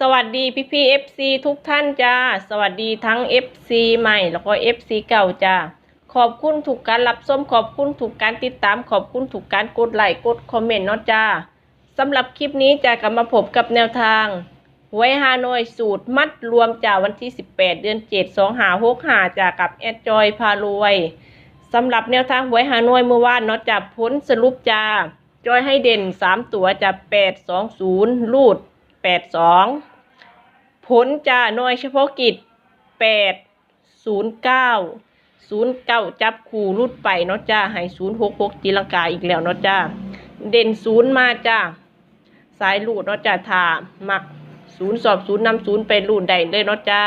สวัสดีพี่พี่เอฟซีทุกท่านจ้า สวัสดีทั้ง FC ใหม่แล้วก็ FC เก่าจ้า ขอบคุณถูกการรับชมขอบคุณถูกการติดตาม ขอบคุณถูกการกดไลค์กดคอมเมนต์เนาะจ้าสำหรับคลิปนี้จะกลับมาพบกับแนวทางหวยฮานอยสูตรมัดรวมจากวันที่ 18 เดือน 7 2หา6หาจากกับแอดจอยพารวยสำหรับแนวทางหวยฮานอยเมื่อวานเนาะจากผลสรุปจ้าจอยให้เด่น 3 ตัวจะ8 2 0 รูด แปดสองผลจะหน่วยเฉพาะกิจแปดศูนย์เก้าศูนย์เก้าจับคู่รุดไปเนาะจ้าให้ศูนย์หกหกจีลังกาอีกแล้วเนาะจ้าเด่นศูนย์มาจ้าสายรูดเนาะจ้าถามักศูนย์สอบศูนย์นำศูนย์ไปรูดได้เลยเนาะจ้า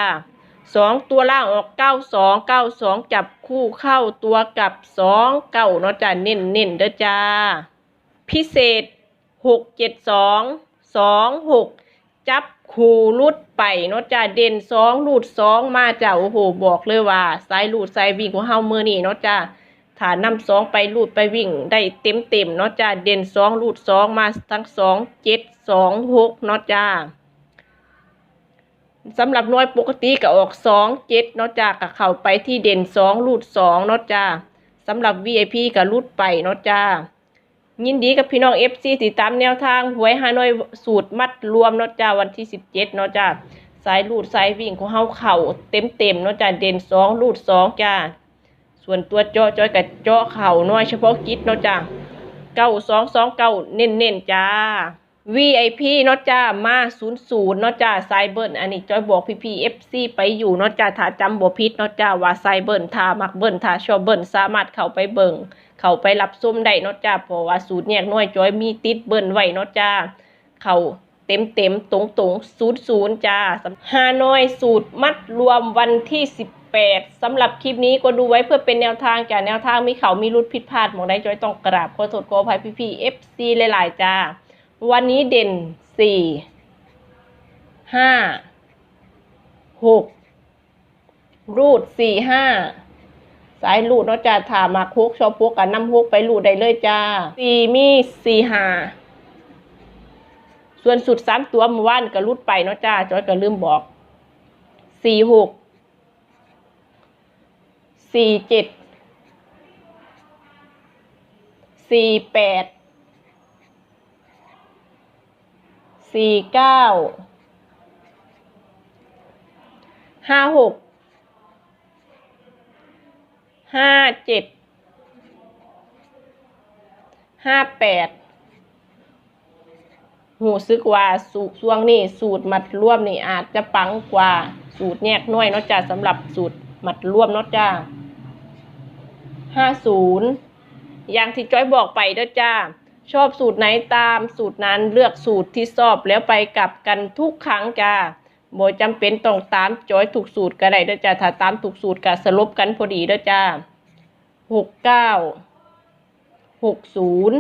สองตัวล่างออกเก้าสองเก้าสองจับคู่เข้าตัวกับสองเก้าเนาะจ้าเน่นเน่นเด้อจ้าพิเศษหกเจ็ดสองสองหก จับคู่ลุดไปเนาะจ้าเด่นสองลูดสองมาจ้าโอ้โหบอกเลยว่าสายลูดสายวิ่งของเฮามือนี่เนาะจ้าถ้านนำสองไปลูดไปวิ่งได้เต็มเต็มเนาะจ้าเด่นสองลูดสองมาทั้งสองเจ็ดสองหกเนาะจ้าสำหรับหน่วยปกติก็ออกสองเจ็ดเนาะจ้าก็เข้าไปที่เด่นสองลูดสองเนาะจ้าสำหรับ VIP ก็ลูดไปเนาะจ้า ยินดีกับพี่น้อง FC ติดตามแนวทางหวยฮานอยสูตรมัดรวมเนาะจ้าวันที่17เนาะจ้าสายลูดสายวิ่งของเฮาเข่าเต็มเต็มเนาะจ้าเด่น2ลูด2จ้าส่วนตัวเจาะจอยกับเจาะเข่าน้อยเฉพาะกิจเนาะจ้า9229เน้นๆจ้า VIP เนาะจ้ามา00เนาะจ้าไซเบิร์นอันนี้จอยบอกพี่พี่ FC ไปอยู่เนาะจ้าถ้าจำบ่ผิดเนาะจ้าว่าไซเบิร์นถ้ามักเบิร์นถ้าชอบเบิร์นสามารถเข้าไปเบิ่ง เขาไปรับส้มได้เนาะจ้าเพราะว่าสูตรแยกน้อยจอยมีติดเบิ้นไว้เนาะจ้าเขาเต็มเต็มตรงตรงศูนย์ศูนย์จ้าฮานอยสูตรมัดรวมวันที่สิบแปดสำหรับคลิปนี้ก็ดูไว้เพื่อเป็นแนวทางจ้าแนวทางมีเขามีรุดผิดพลาดมองได้จอยต้องกราบขอโทษขออภัยพี่พี่เอฟซีหลายๆจ้า วันนี้เด่นสี่ห้าหกรูดสี่ห้า สายลูดเนาะจ้าถามาคุกชอบพวกกันน้ำฮุกไปลูดได้เลยจ้าสี่มีสี่หาส่วนสุดสามตัวเมื่อวานก็ลูดไปเนาะจ้าจอยก็ลืมบอกสี่หกสี่เจ็ดสี่แปดสี่เก้าห้าหก ห้าเจ็ดห้าแปดหูซึกว่าสูช่วงนี้สูตรมัดร่วมนี่อาจจะปังกว่าสูตรแยกน่วยเนาะจ้าสำหรับสูตรมัดร่วมเนาะจ้าห้าศูนย์อย่างที่จ้อยบอกไปเด้อจ้า ชอบสูตรไหนตามสูตรนั้นเลือกสูตรที่ชอบแล้วไปกลับกันทุกครั้งจ้า บ่จำเป็นต้องตามจอยถูกสูตรก็ได้เด้อจ้าถ้าตามถูกสูตรก็สลบกันพอดีเด้อจ้าหกเก้าหกศูนย์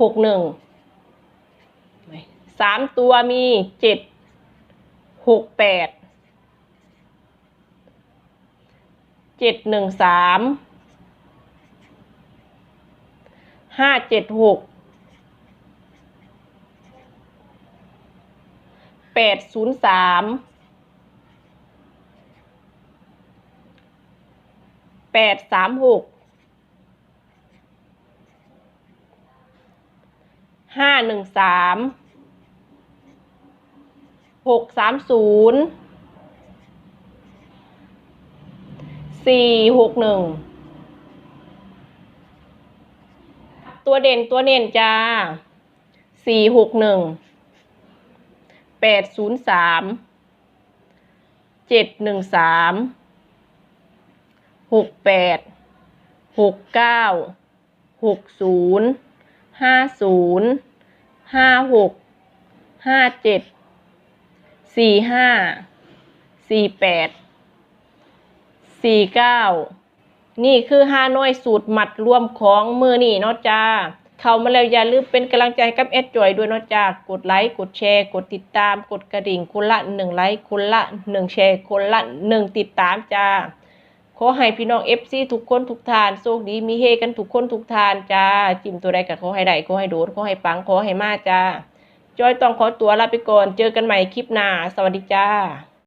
หกหนึ่งสามตัวมีเจ็ดหกแปดเจ็ดหนึ่งสามห้าเจ็ดหก แปดศูนย์สามแปดสามหกห้าหนึ่งสามหกสามศูนย์สี่หกหนึ่งตัวเด่นตัวเน่นจ้าสี่หกหนึ่ง แปดศูนย์สามเจ็ดหนึ่งสามหกแปดหกเก้าหกศูนย์ห้าศูนย์ห้าหกห้าเจ็ดสี่ห้าสี่แปดสี่เก้านี่คือห้าน้อยสูตรหมัดรวมของมือนี่เนาะจ้า เข้ามาแล้วอย่าลืมเป็นกำลังใจกับแอดจอยด้วยนะจ้ากดไลค์กดแชร์ กดติดตาม กดกระดิ่งคนละหนึ่งไลค์คนละหนึ่งแชร์คนละหนึ่งติดตามจ้าขอให้พี่น้องเอฟซีทุกคนทุกทานโชคดีมีเฮกันทุกคนทุกทานจ้าจิ้มตัวใดก็ขอให้ได้ขอให้โดดขอให้ปังขอให้มาจ้าจอยต้องขอตัวลาไปก่อนเจอกันใหม่คลิปหน้าสวัสดีจ้า